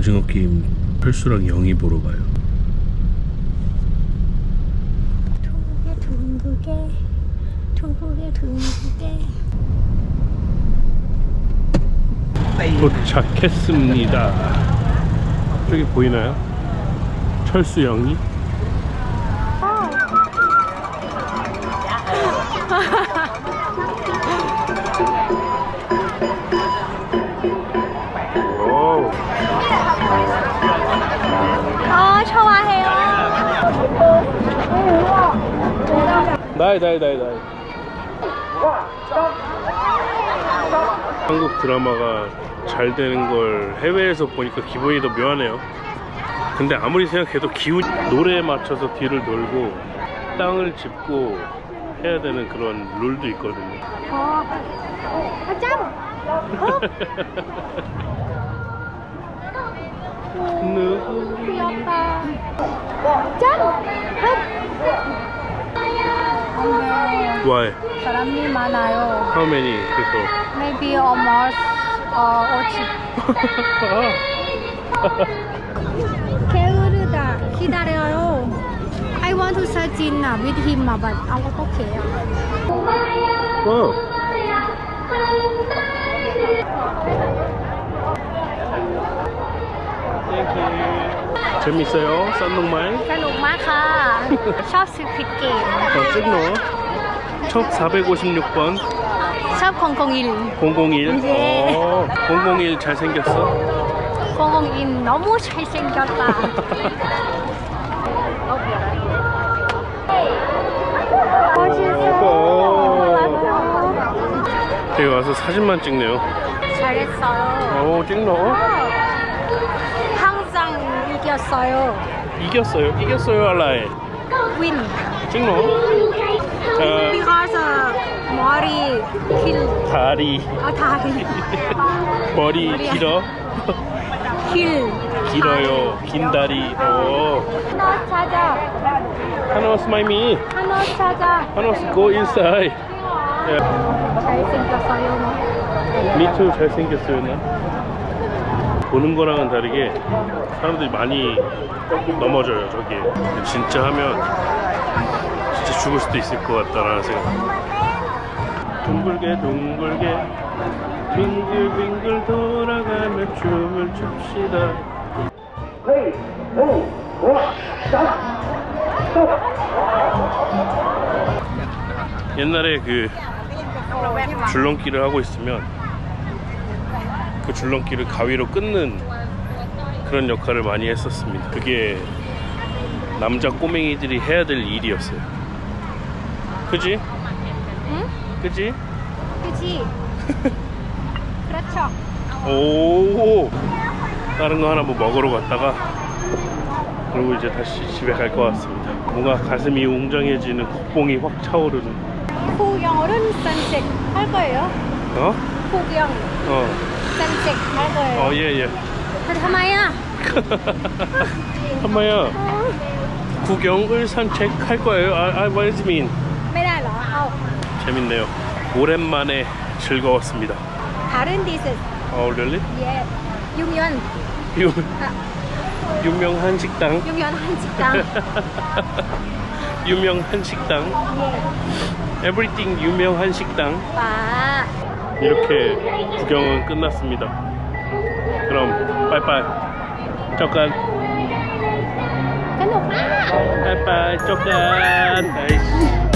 오징어 게임 철수랑 영희 보러 가요. 둥글게 둥글게 둥글게 도착했습니다. 저기 보이나요? 철수 영희? 나이 나이 나이 나이. 한국 드라마가 잘 되는 걸 해외에서 보니까 기분이 더 묘하네요. 근데 아무리 생각해도 기운 노래에 맞춰서 뒤를 돌고 땅을 짚고 해야 되는 그런 룰도 있거든요. 어 짱! 누구 귀엽다 Why? How many people? Maybe almost uh, 50. 게으르다. 기다려요. I want to search in uh, with him uh, but I'm okay. Oh. Thank you. 녹말? 싼 녹말 카. 찍노? 첩 456번 샵 001. 001. 네. 어, 001 잘생겼어? 001 너무 잘생겼다. 어, 멋있어. 여기 와서 사진만 찍네요. 잘했어요. 어, 찍노? 어. 항상 이겼어요. 이겼어요. 이겼어요, 알라에. 윈. 찍노? 자 because uh, 머리 길 다리. 아 다리. 머리 머리야. 길어? 길. 길어요. 긴 다리. 오 하나 찾아. 하나스 마이미 하나 찾아. 하나스 go inside. 잘생겼어요 미투 잘생겼어요 나. 보는 거랑은 다르게 사람들이 많이 넘어져요 저기 진짜 하면 진짜 죽을 수도 있을 것 같다라는 생각. 둥글게 둥글게 빙글빙글 돌아가며 춤을 춥시다. 옛날에 그 줄넘기를 하고 있으면 그 줄넘기를 가위로 끊는 그런 역할을 많이 했었습니다. 그게 남자 꼬맹이들이 해야 될 일이었어요. 그지? 응? 그지? 그지? 그렇죠. 오 다른 거 하나 뭐 먹으러 갔다가 그리고 이제 다시 집에 갈 것 같습니다 뭔가 가슴이 웅장해지는 국뽕이 확 차오르는 구경으로는 산책 할 거예요 어? 구경 어 산책 할 거예요 어 예. 예예 한마야 한마야 어. 구경을 산책할 거예요 I, I what does it mean? 재밌네요. 오랜만에 즐거웠습니다. 다른 디스. 어, 아, really? 예. 유명. 유, 아. 유명 한식당. 유명 한식당. 유명 한식당. 예. Everything 유명 한식당. 와. 이렇게 구경은 끝났습니다. 그럼 빠이빠이. 잠깐. 빠이빠이. 잠깐. 아이씨.